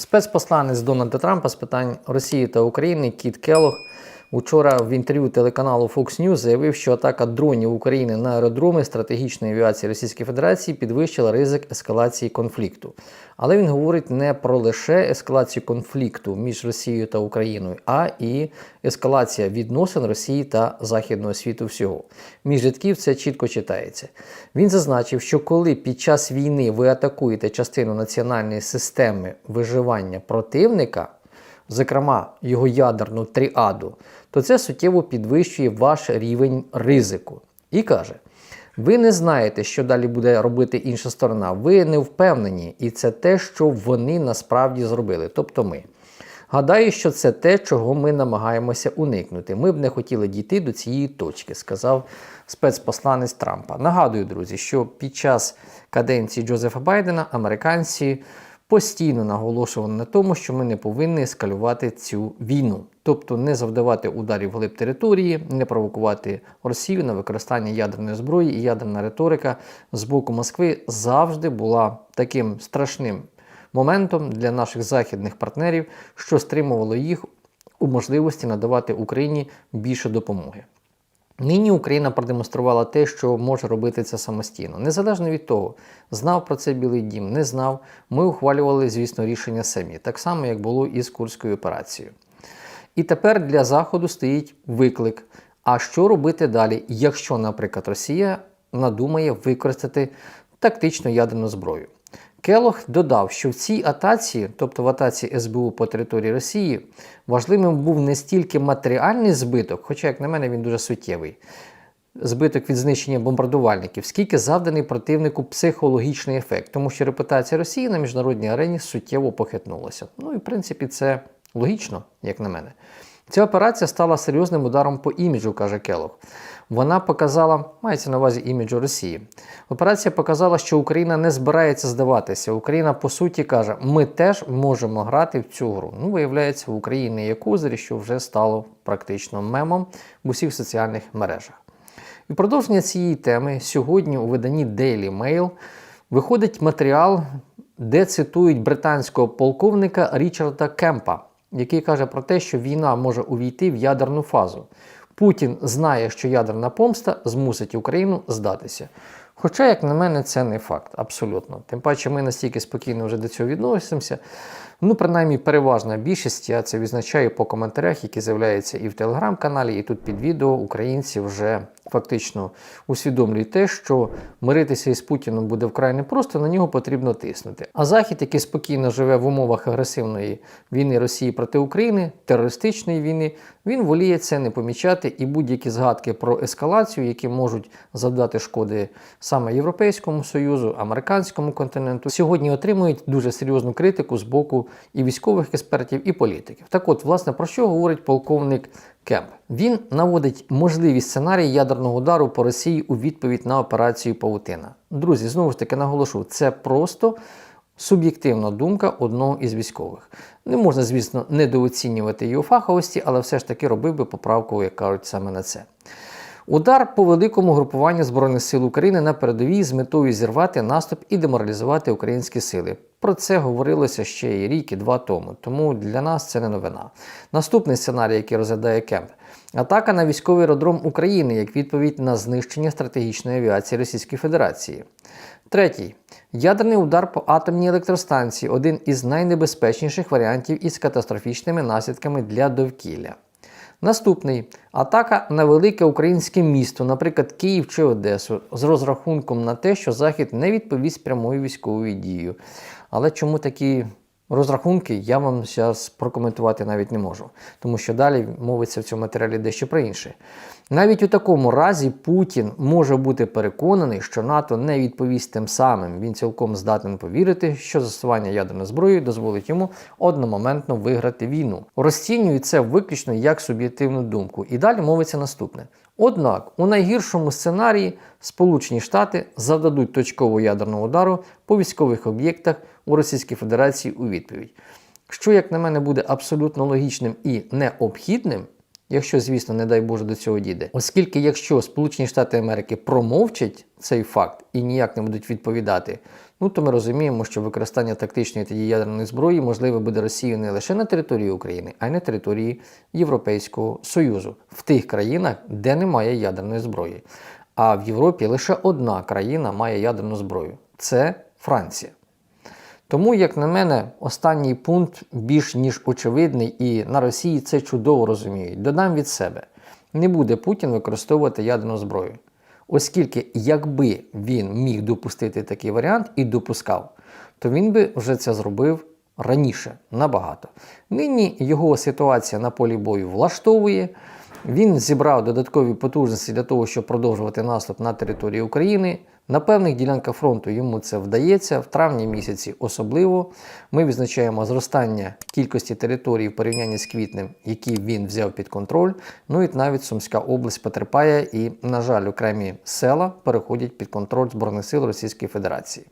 Спецпосланець Дональда Трампа з питань Росії та України Кіт Келлог учора в інтерв'ю телеканалу Fox News заявив, що атака дронів України на аеродроми стратегічної авіації Російської Федерації підвищила ризик ескалації конфлікту. Але він говорить не про лише ескалацію конфлікту між Росією та Україною, а і ескалація відносин Росії та Західного світу всього. Між рядків це чітко читається. Він зазначив, що коли під час війни ви атакуєте частину національної системи виживання противника, зокрема його ядерну тріаду, то це суттєво підвищує ваш рівень ризику. І каже: ви не знаєте, що далі буде робити інша сторона, ви не впевнені, і це те, що вони насправді зробили, тобто ми. Гадаю, що це те, чого ми намагаємося уникнути. Ми б не хотіли дійти до цієї точки, сказав спецпосланець Трампа. Нагадую, друзі, що під час каденції Джозефа Байдена американці постійно наголошували на тому, що ми не повинні ескалювати цю війну, тобто не завдавати ударів глиб території, не провокувати Росію на використання ядерної зброї і ядерна риторика з боку Москви завжди була таким страшним моментом для наших західних партнерів, що стримувало їх у можливості надавати Україні більше допомоги. Нині Україна продемонструвала те, що може робити це самостійно. Незалежно від того, знав про це Білий Дім, не знав. Ми ухвалювали, звісно, рішення самі, так само, як було і з Курською операцією. І тепер для Заходу стоїть виклик. А що робити далі, якщо, наприклад, Росія надумає використати тактичну ядерну зброю? Келох додав, що в цій атаці, тобто в атаці СБУ по території Росії, важливим був не стільки матеріальний збиток, хоча, як на мене, він дуже суттєвий. Збиток від знищення бомбардувальників, скільки завданий противнику психологічний ефект, тому що репутація Росії на міжнародній арені суттєво похитнулася. Ну і в принципі це логічно, як на мене. Ця операція стала серйозним ударом по іміджу, каже Келох. Вона показала, мається на увазі іміджу Росії. Операція показала, що Україна не збирається здаватися. Україна, по суті, каже, ми теж можемо грати в цю гру. Ну, виявляється, в Україні є козирі, що вже стало практично мемом в усіх соціальних мережах. І продовження цієї теми сьогодні у виданні Daily Mail виходить матеріал, де цитують британського полковника Річарда Кемпа, який каже про те, що війна може увійти в ядерну фазу. Путін знає, що ядерна помста змусить Україну здатися. Хоча, як на мене, це не факт, абсолютно. Тим паче, ми настільки спокійно вже до цього відносимося. Ну, принаймні, переважна більшість, я це відзначаю по коментарях, які з'являються і в телеграм-каналі, і тут під відео українці вже фактично усвідомлюють те, що миритися із Путіном буде вкрай непросто, на нього потрібно тиснути. А Захід, який спокійно живе в умовах агресивної війни Росії проти України, терористичної війни, він воліє це не помічати, і будь-які згадки про ескалацію, які можуть завдати шкоди саме Європейському Союзу, американському континенту, сьогодні отримують дуже серйозну критику з боку і військових експертів, і політиків. Так от, власне, про що говорить полковник Кемп? Він наводить можливі сценарії ядерного удару по Росії у відповідь на операцію Паутина. Друзі, знову ж таки наголошу, це просто. Суб'єктивна думка одного із військових. Не можна, звісно, недооцінювати його фаховості, але все ж таки робив би поправку, як кажуть, саме на це. Удар по великому групуванню Збройних сил України на передовій з метою зірвати наступ і деморалізувати українські сили. Про це говорилося ще і рік, і два тому, тому для нас це не новина. Наступний сценарій, який розглядає Кемп. Атака на військовий аеродром України як відповідь на знищення стратегічної авіації Російської Федерації. Третій. Ядерний удар по атомній електростанції один із найнебезпечніших варіантів із катастрофічними наслідками для довкілля. Наступний атака на велике українське місто, наприклад, Київ чи Одесу, з розрахунком на те, що Захід не відповість прямою військовою дією. Але чому такі розрахунки я вам зараз прокоментувати навіть не можу, тому що далі мовиться в цьому матеріалі дещо про інше. Навіть у такому разі Путін може бути переконаний, що НАТО не відповість тим самим. Він цілком здатен повірити, що застосування ядерної зброї дозволить йому одномоментно виграти війну. Розцінюють це виключно як суб'єктивну думку. І далі мовиться наступне. Однак, у найгіршому сценарії Сполучені Штати завдадуть точкового ядерного удару по військових об'єктах у Російській Федерації у відповідь. Що, як на мене, буде абсолютно логічним і необхідним, якщо, звісно, не дай Боже до цього дійде. Оскільки, якщо Сполучені Штати Америки промовчать цей факт і ніяк не будуть відповідати, ну то ми розуміємо, що використання тактичної тоді ядерної зброї можливе буде Росією не лише на території України, а й на території Європейського Союзу, в тих країнах, де немає ядерної зброї. А в Європі лише одна країна має ядерну зброю це Франція. Тому, як на мене, останній пункт більш ніж очевидний, і на Росії це чудово розуміють. Додам від себе: не буде Путін використовувати ядерну зброю. Оскільки, якби він міг допустити такий варіант і допускав, то він би вже це зробив раніше набагато. Нині його ситуація на полі бою влаштовує. Він зібрав додаткові потужності для того, щоб продовжувати наступ на території України. На певних ділянках фронту йому це вдається. В травні місяці особливо ми відзначаємо зростання кількості територій в порівнянні з квітнем, які він взяв під контроль. Ну і навіть Сумська область потерпає, і, на жаль, окремі села переходять під контроль Збройних сил Російської Федерації.